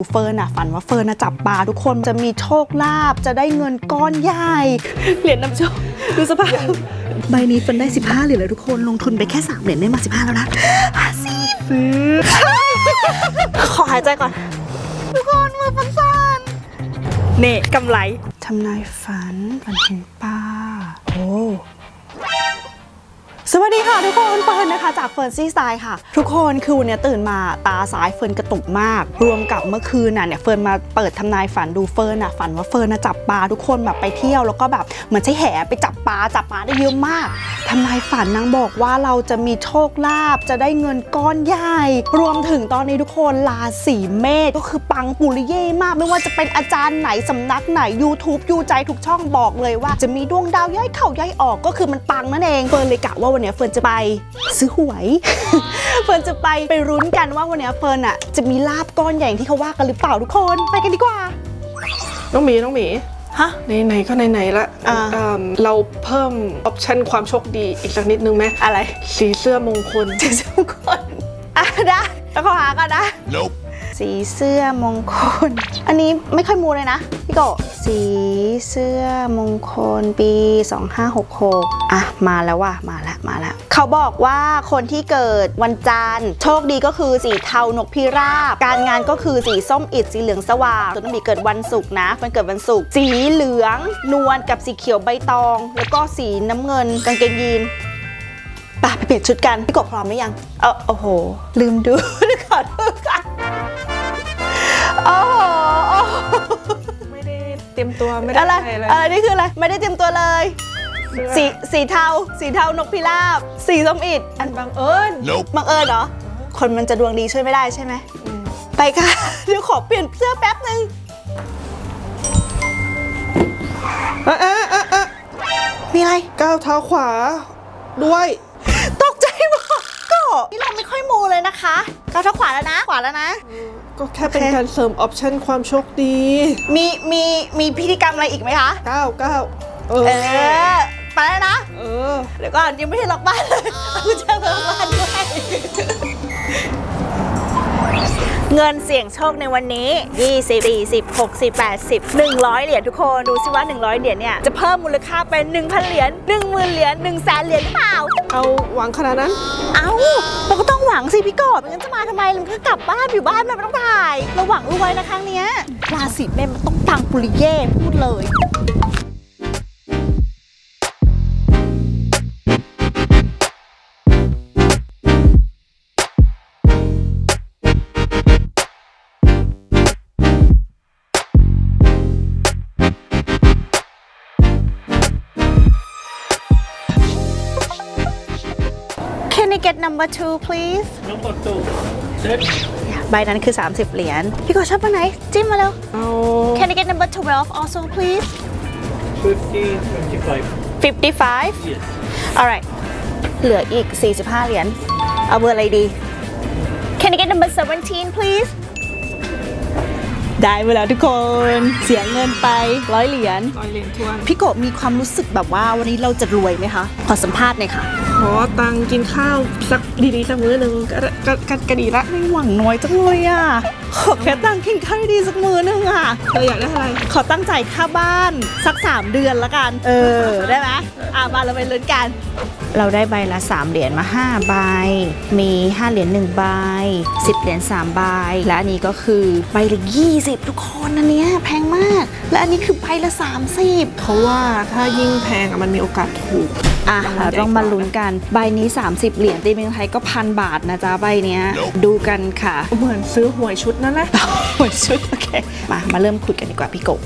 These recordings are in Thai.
เฟิร์นอะฝันว่าเฟิร์นอะจับปลาทุกคนจะมีโชคลาภจะได้เงินก้อนใหญ่ เหรียญนำโชคดูสภาพใบนี้เฟิร์นได้ 15เหรียญเลยทุกคนลงทุนไปแค่3เหรียญได้มา 15 แล้วนะสิซื้อขอหายใจก่อน ทุกคนมือฟันสั่นเน่กำไรทำนายฝันฝันเห็นปลาโอ้ สวัสดีค่ะทุกคนเฟิร์นนะคะจากเฟิร์นซีสไตล์ค่ะ ทุกคนคือวันนี้ตื่นมาตาซ้ายเฟิร์นกระตุกมาก รวมกับเมื่อคืนน่ะเนี่ยเฟิร์นมาเปิดทำนายฝันดูเฟิร์นน่ะฝันว่าเฟิร์นน่ะจับปลาทุกคนแบบไปเที่ยวแล้วก็แบบเหมือนใช้แหไปจับปลาจับปลาได้เยอะมากทำนายฝันนางบอกว่าเราจะมีโชคลาภจะได้เงินก้อนใหญ่ รวมถึงตอนนี้ทุกคนราศีเมษก็คือปังปุริเย่มาก ไม่ว่าจะเป็นอาจารย์ไหนสำนักไหน YouTube ยูใจทุกช่องบอกเลยว่า จะมีดวงดาวย้ายเข้าย้ายออกก็คือมันปังนั่นเองเฟิร์นเลยกะว่าวันเนี้ยเฟิร์นจะไปซื้อหวย เฟิร์นจะไปไปรุ้นกันว่าวันเนี้ยเฟิร์นอะจะมีลาบก้อนใหญ่อย่างที่เขาว่ากันหรือเปล่าทุกคนไปกันดีกว่า น้องหมีน้องหมีฮะ ไหนๆก็ไหนๆละอ่า เอิ่มเราเพิ่มออปชันความโชคดีอีกสักนิดนึงไหมอะไรสีเสื้อมงคลสีเสื้อมงคลอะได้แล้วขอหาก่อนนะ Nope. สีเสื้อมงคล อันนี้ไม่ค่อยมูเลยนะ พี่โกสีเสื้อมงคลปี 2566 อะ มาแล้วว่ะมาแล้วมาแล้วเขาบอกว่าคนที่เกิดวันจันทร์โชคดีก็คือสีเทานกพิราบ การงานก็คือสีส้มอิดสีเหลืองสว่างส่วนน้องมีเกิดวันศุกร์นะมันเกิดวันศุกร์สีเหลือง นวลกับสีเขียวใบตอง แล้วก็สีน้ำเงินกางเกงยีนไปไปเปลี่ยนชุดกัน พี่กบพร้อมหรือยัง เออโอ้โห ลืมดูขอโทษค่ะ โอ้โหโอ้โหไม่ได้เตรียมตัวไม่ได้อะไรอะไรเลยอะไรนี่คืออะไร ไม่ได้เตรียมตัวเลย สีสีเทา สีเทานกพิราบ สีส้มอิดอันบังเอิญ Nope. บังเอิญเหรอ คนมันจะดวงดีช่วยไม่ได้ใช่ไหม ไปค่ะ เดี๋ยวขอเปลี่ยนเสื้อแป๊บหนึ่งอะอะอะอะมีอะไร ก้าวเท้าขวาด้วย ตกใจหมดก็นี่เราไม่ค่อยมูเลยนะคะ ก้าวเท้าขวาแล้วนะ ขวาแล้วนะ ก็แค่เป็นโอเคการเสริมออปชันความโชคดีมีมีมีพิธีกรรมอะไรอีกไหมคะก้าวก้าวเออ เออไปแล้วนะ เออ เดี๋ยวก่อนยังไม่ได้ล็อกบ้านเลยเอากุญแจมาล็อกบ้านด้วย เงินเสี่ยงโชคในวันนี้ 20 40 60 80 100 เหรียญทุกคน ดูสิว่า 100 เหรียญเนี่ย จะเพิ่มมูลค่าเป็น 1,000 เหรียญ10,000 เหรียญ1แสนเหรียญหรือเปล่า เอาหวังขนาดนั้น เอ้าเราก็ต้องหวังสิพี่กอบไม่งั้นจะมาทำไมเราก็กลับบ้านอยู่บ้านมันไม่ต้องถ่ายเราหวังรวยนะครั้งเนี้ยราศีเมษมันต้องปังปุริเย่พูดเลย number two please Number two. Set. ใบนั้นคือ 30 เหรียญ พี่กอชอบอันไหน จิ้มมาเร็ว เอา Can I get number 12 also please 50, 25. 55 Yes. alright เหลืออีก 45 เหรียญ เอาเบอร์อะไรดี Can I get number 17 please ได้เวลาทุกคน เสียเงินไปร้อยเหรียญลอยเลนทวนพี่โกะมีความรู้สึกแบบว่าวันนี้เราจะรวยไหมคะขอสัมภาษณ์หน่อยค่ะขอตังค์กินข้าวสักดีๆสักมื้อหนึ่งก็ก็ก็ก็ดีละไม่หวังน้อยจังเลยอะ ขอแค่ตังค์กินข้าวดีๆสักมือนึงอะเธออยากได้อะไร ขอตั้งใจายค่าบ้านสัก 3 เดือนละกัน เออ ได้ไหมอะมาเราไปลุ้นกัน เราได้ใบละ 3 เหรียญมา 5 ใบ มี 5 เหรียญ1ใบ 10 เหรียญ3ใบ และอันนี้ก็คือใบละ20 ทุกคนอันเนี้ยแพงมาก และอันนี้คือใบละ 30เขาว่าถ้ายิ่งแพงอะมันมีโอกาสถูก อะเราต้องมาลุ้นกัน ใบนี้ 30 เหรียญตีเป็นเงินไทยก็พันบาทนะจ๊ะใบเนี้ย Nope ดูกันค่ะ เหมือนซื้อหวยชุดนั่นแหละ หวยชุด โอเค มามาเริ่มขุดกันดีกว่าพี่กบ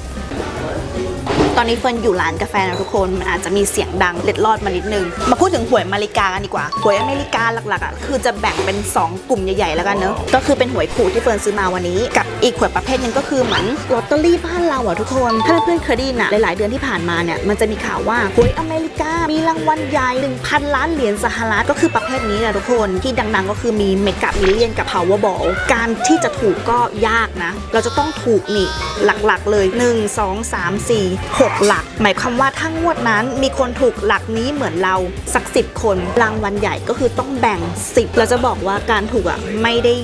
ตอนนี้เฟิร์นอยู่ร้านกาแฟนะทุกคนมันอาจจะมีเสียงดังเล็ดลอดมานิดนึง มาพูดถึงหวยอเมริกากันดีกว่าหวยอเมริกาหลักๆอะคือจะแบ่งเป็น 2 กลุ่มใหญ่ๆแล้วกันเนอะก็คือเป็นหวยขูดที่เฟิร์นซื้อมาวันนี้ กับ อีกหวยประเภทนึงก็คือเหมือนลอตเตอรี่บ้านเราอะทุกคน ถ้าเพื่อนเคยได้นอะหลาย ๆ เดือนที่ผ่านมาเนี่ยมันจะมีข่าวว่าหวยอเมริกา มีรางวัลใหญ่1,000 ล้านเหรียญสหรัฐก็คือประเภทนี้แหละทุกคนที่ดัง ๆ ก็คือมีเมกะมิลเลียนกับ Powerball การที่จะถูกก็ยากนะ เราจะต้องถูกนี่หลัก ๆ เลย 1 2 3 4 6 หลัก หมายความว่าถ้างวดนั้นมีคนถูกหลักนี้เหมือนเราสักสิบคน รางวัลใหญ่ก็คือต้องแบ่ง 10 เราจะบอกว่าการถูกอะไม่ได้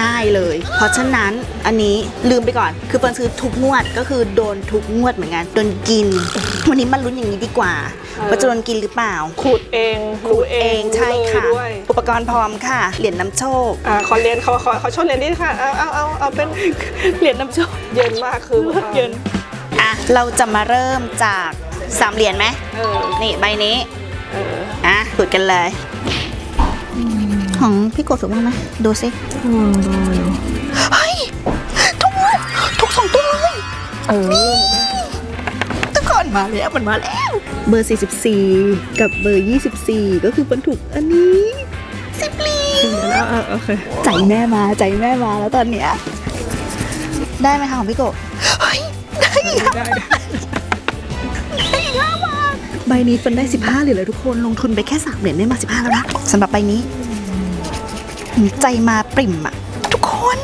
ง่าย ๆเลย เพราะฉะนั้นอันนี้ลืมไปก่อน คือเฟิร์นซื้อทุกงวดก็คือโดนทุกงวดเหมือนกันโดนกิน วันนี้มาลุ้นอย่างนี้ดีกว่าว่าจะโดนกินหรือเปล่า ขูดเองรู้เองใช่ค่ะรู้เลยด้วยอุปกรณ์พร้อมค่ะ เหรียญน้ำโชคอ่าขอเรียนขอขอขอชดเรียนนี่ค่ะเอาเอาเอาเอาเป็นเหรียญน้ำโชคเย็นมากคือเย็นอะเราจะมาเริ่มจากสามเหรียญไหมเออนี่ใบนี้เอออะขุดกันเลย ของพี่โกดสูงมากไหมดูสิเฮ้ เออ ทุกคนมาแล้วมันมาแล้ว เบอร์ 44 กับเบอร์ 24 ก็คือมันถูกอันนี้สิบเหรียญแล้วเออโอเคใจแม่มาใจแม่มาแล้วตอนเนี้ยได้ไหมคะของพี่โกเฮ้ยได้อีกได้ได้อีกห้าบาทใบนี้เฟินได้ 15เหรียญเลยทุกคนลงทุนไปแค่3เหรียญได้มา 15 แล้วนะสำหรับใบนี้ ใจมาปริ่มอะทุกคน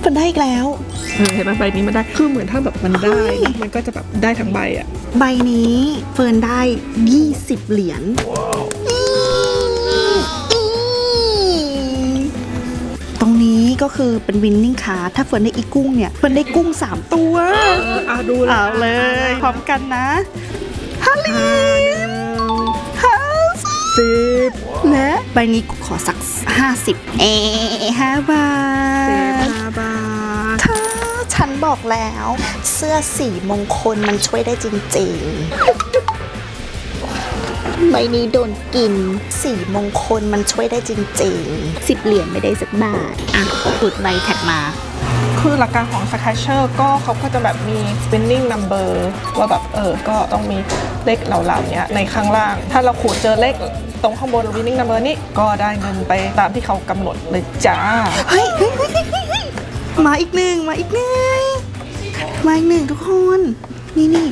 เฟินได้อีกแล้วเออเห็นไหมใบนี้มันได้คือเหมือนถ้าแบบมันได้เฮ้ยนะมันก็จะแบบได้ทั้งใบอะ ใบนี้เฟิร์นได้ 20 เหรียญตรงนี้ก็คือเป็นวินนิ่งคาร์ถ้าเฟิร์นได้อีกุ้งเนี่ยเฟิร์นได้กุ้ง 3 ตัวเอออะดูเอาเลย พร้อมกันนะห้าเหรียญห้าสิบและใบนี้ขอสัก 50 เอห้าบาเซทบาบาเธอฉัน บอกแล้ว เสื้อสีมงคลมันช่วยได้จริงๆใบนี้โดนกิน สีมงคลมันช่วยได้จริงๆสิบเหรียญไม่ได้สักบาท อะปุดใบแท็กมา คือหลักการของ Sketcher ก็เขาก็จะแบบมี spinning number ว่าแบบเออ ก็ต้องมีเลขเหล่าๆเนี้ยในข้างล่าง ถ้าเราขูดเจอเลขตรงข้างบน winning number นี่ก็ได้เงินไปตามที่เขากำหนดเลยจ้า เฮ้ย มาอีกหนึ่งมาอีกหนึ่งมาอีกหนึ่งทุกคน นี่นี่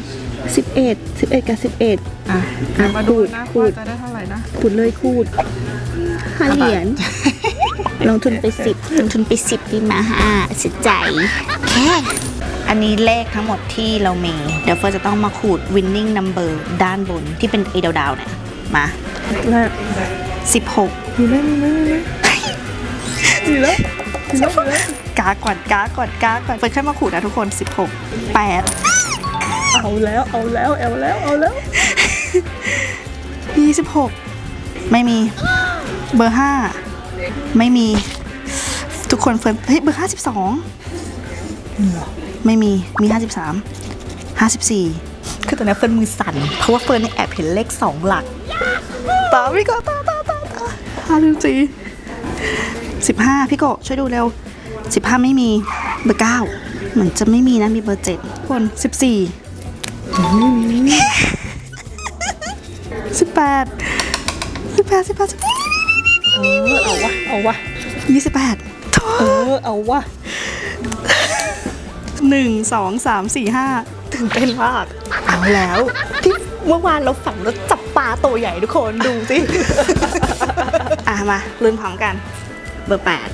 สิบเอ็ดสิบเอ็ดกับสิบเอ็ดอะอะมาดูนะขูดว่าจะได้เท่าไหร่นะ ขูดเลยขูดห้าเหรียญลงทุนไปสิบลงทุนไปสิบดีมาห้าเสียใจแค่อันนี้เลขทั้งหมดที่เรามี เดี๋ยวเฟิร์นจะต้องมาขูด winning number ด้านบนที่เป็นไอดาวๆเนี่ยมาแรก16 มีไหมมีไหมมีไหมมีแล้วมีแล้วมีแล้ว กาก่อนกาก่อนกาก่อนเฟิร์นค่อยมาขูดนะทุกคน 16 8 เอาแล้วเอาแล้วเอาแล้วเอาแล้ว 26 ไม่มี เบอร์ 5 ไม่มี ทุกคนเฟิร์นเฮ้ยเบอร์ 52 ไม่มีมี 53 54คือตอนนี้เฟิร์นมือสั่น เพราะว่าเฟิร์นเนี่ยแอบเห็นเลข2หลักต่อพี่โกต่อต่อต่อต่อห้าสิบสี่สิบห้าพี่โกช่วยดูเร็ว สิบห้าไม่มีเบอร์เก้าเหมือนจะไม่มีนะมีเบอร์เจ็ดคนสิบสี่สิบแปดสิบแปดสิบแปดสิบเออเอาวะเอาวะยี่สิบแปดโถ่เออเอาวะหนึ่งสองสามสี่ห้าถึงเต้นมากเอาแล้วที่เมื่อวานเราฝันเราจับปลาตัวใหญ่ทุกคนดูสิ อะมาลุ้นพร้อมกัน เบอร์แปด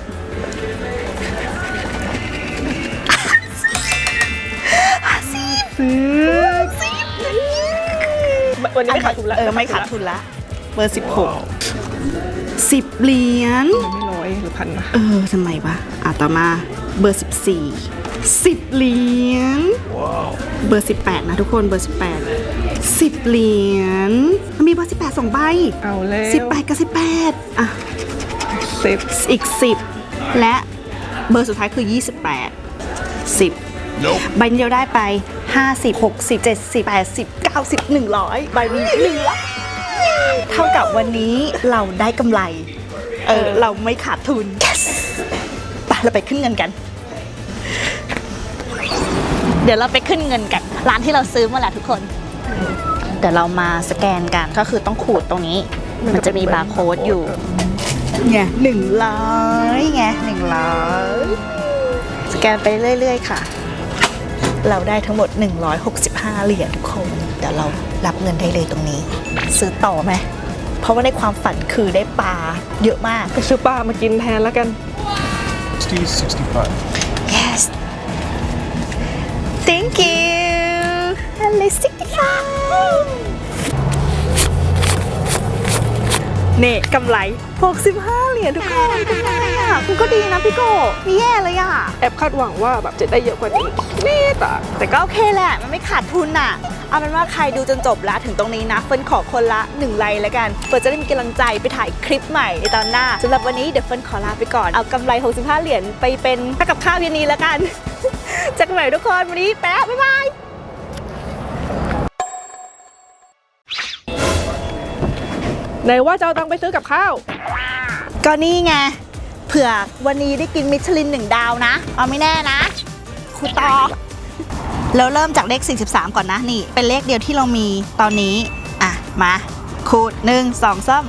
สิบซื้อสิบวันนี้ไม่ขาดทุนแล้วเออไม่ขาดทุนละเบอร์สิบหกสิบเหรียญไม่ร้อยหรือพันนะเออทำไมวะอะต่อมาเบอร์14 10เหรียญเบอร์18นะทุกคนเบอร์18 10เหรียญมันมีเบอร์18สองใบเอาแล้ว18กับ18อะสิบอีก10และเบอร์สุดท้ายคือ28 10 ใบเดียวได้ไป 50 60 70 80 90 100 ใบนี้หนึ่งละเท่ากับวันนี้เราได้กำไร เออ เราไม่ขาดทุน yes ไปเราไปขึ้นเงินกัน เดี๋ยวเราไปขึ้นเงินกัน ร้านที่เราซื้อมาแหละทุกคน เดี๋ยวเรามาสแกนกันก็คือต้องขูดตรงนี้ มันจะมีบาร์โค้ดอยู่ไงหนึ่งร้อยไงหนึ่งร้อยสแกนไปเรื่อย ๆ ค่ะ เราได้ทั้งหมด 165 เหรียญทุกคน เดี๋ยวเรารับเงินได้เลยตรงนี้ ซื้อต่อไหม เพราะว่าในความฝันคือได้ปลาเยอะมากไปซื้อปลามากินแทนแล้วกัน 60, 65. yes thank you hello 65เน่กำไร 65 เหรียญทุกคนกำไรอะมันก็ดีนะพี่โกไม่แย่เลยอะ แอบคาดหวังว่าแบบจะได้เยอะกว่านี้นิดอะแต่ก็โอเคแหละ มันไม่ขาดทุนน่ะ เอาเป็นว่าใครดูจนจบแล้วถึงตรงนี้นะ เฟิร์นขอคนละ 1 ไลค์แล้วกัน เฟิร์นจะได้มีกำลังใจไปถ่ายคลิปใหม่ในตอนหน้าสำหรับวันนี้เดี๋ยวเฟิร์นขอลาไปก่อน เอากำไร 65 เหรียญไปเป็นค่ากับข้าวเย็นนี้แล้วกันเจอกันใหม่ทุกคนวันนี้แป๊ะบ๊ายบาย ไหนว่าจะเอาตังค์ไปซื้อกับข้าว ก็นี่ไง เผื่อวันนี้ได้กินมิชลินหนึ่งดาวนะ เอาไม่แน่นะครูต่อแล้วเริ่มจากเลข 43 ก่อนนะ นี่ เป็นเลขเดียวที่เรามีตอนนี้ อะ มาคูดหนึ่งสองสาม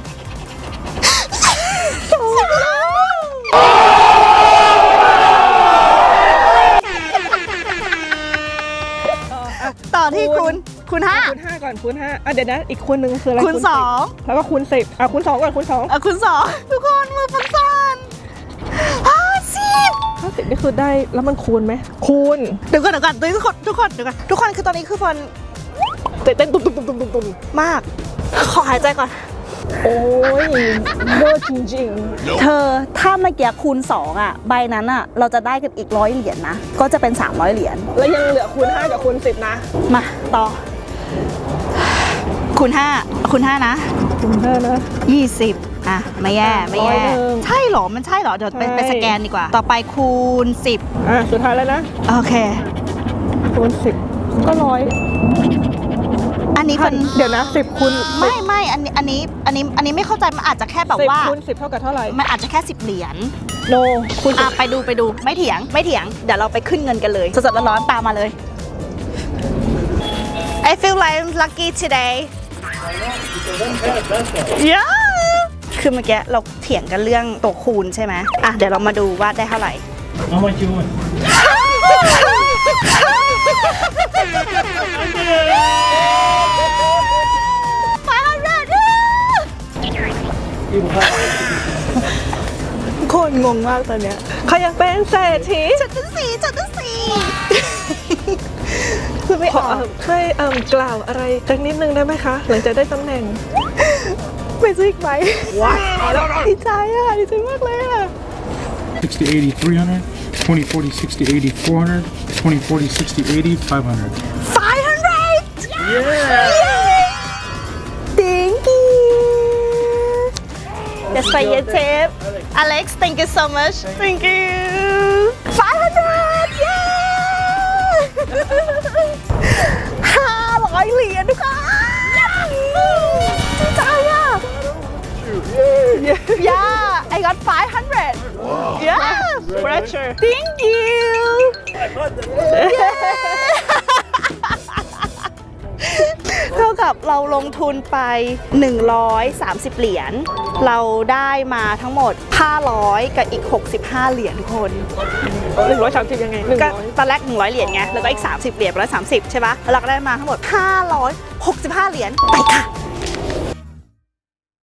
ต่อที่คุณ คุณห้าคูณห้าก่อนคูณห้าอะเดี๋ยวนะ อีกคูณหนึ่งคืออะไรคูณสิบสองแล้วก็คูณสิบอะคูณสองก่อนคูณสองอะคุณสองทุกคนมือฟันฟันห้าสิบห้าสิบนี่คือได้แล้วมันคูณไหมคูณเดี๋ยวก่อนเดี๋ยวก่อนทุกคนทุกคนเดี๋ยวก่อนทุกคนคือตอนนี้คือฟอนเต้นเต้นตุ้มตุ้มตุ้มตุ้มตุ้มตุ้มมาก ขอหายใจก่อน โอ้ยเวอร์จริงเธอถ้าเมื่อกี้คูณ 2 อะ ใบนั้นอะ เราจะได้กันอีกร้อยเหรียญนะ ก็จะเป็น 300 เหรียญๆแล้วยังเหลือคูณห้ากับคูณสิบนะ มา ต่อ คูณ5คูณ5นะคูณห้านะ20อะ ไม่แย่ ไม่แย่ ร้อยหนึ่งใช่เหรอ มันใช่เหรอ เดี๋ยวไปใช่ ไปสแกนดีกว่า ต่อไปคูณอะสุดท้ายแล้วนะ10โอเค คูณสิบก็ร้อยอันนี้พัมันนเดี๋ยวนะสิบคูณไม่ไม่อันนี้อันนี้อันนี้อันนี้ไม่เข้าใจมันอาจจะแค่แบบสิบว่า คูณสิบเท่ากับเท่าไหร่มันอาจจะแค่10เหรียญ โนคูณสิอะบไปดูไปดูไม่เถียงไม่เถียง เดี๋ยวเราไปขึ้นเงินกันเลย สดๆร้อนๆตามมาเลย I feel like I'm lucky today yeah คือเมื่อกี้เราเถียงกันเรื่องตัวคูณใช่ไหมอะเดี๋ยวเรามาดูว่าได้เท่าไหร่ How much you want? Five hundred คนงงมากตอนเนี้ยใครอยากเป็นเศรษฐีจัดตั้งสี่จัดตั้งสี่ คือไม่ขอออกเอิ่มช่วยเอิ่มกล่าวอะไรสักนิดนึงได้ไหมคะ หลังจากได้ตำแหน่ง ไปซื้ออีกไหมว้าวดีใจอะดีใจมากเลยอะ 60, 80, 300. 20, 40, 60, 80, 400. 20, 40, 60, 80, 500. 500 Yeah! Thank you That's for your tip Alex thank you so much Thank you yeah 500เหรียญทุกคนดีใจอะ Yeah I got 500 Yeah pressure Thank you เท่ากับเราลงทุนไป 130 เหรียญ เราได้มาทั้งหมด 500 กับอีก 65 เหรียญทุกคน หนึ่งร้อยสามสิบยังไงหนึ่งก็ร้อยตอนแรก 100 เหรียญไง แล้วก็อีก 30 เหรียญไปแล้ว30 ใช่ปะแล้วเราก็ได้มาทั้งหมด 565 เหรียญ ไปค่ะ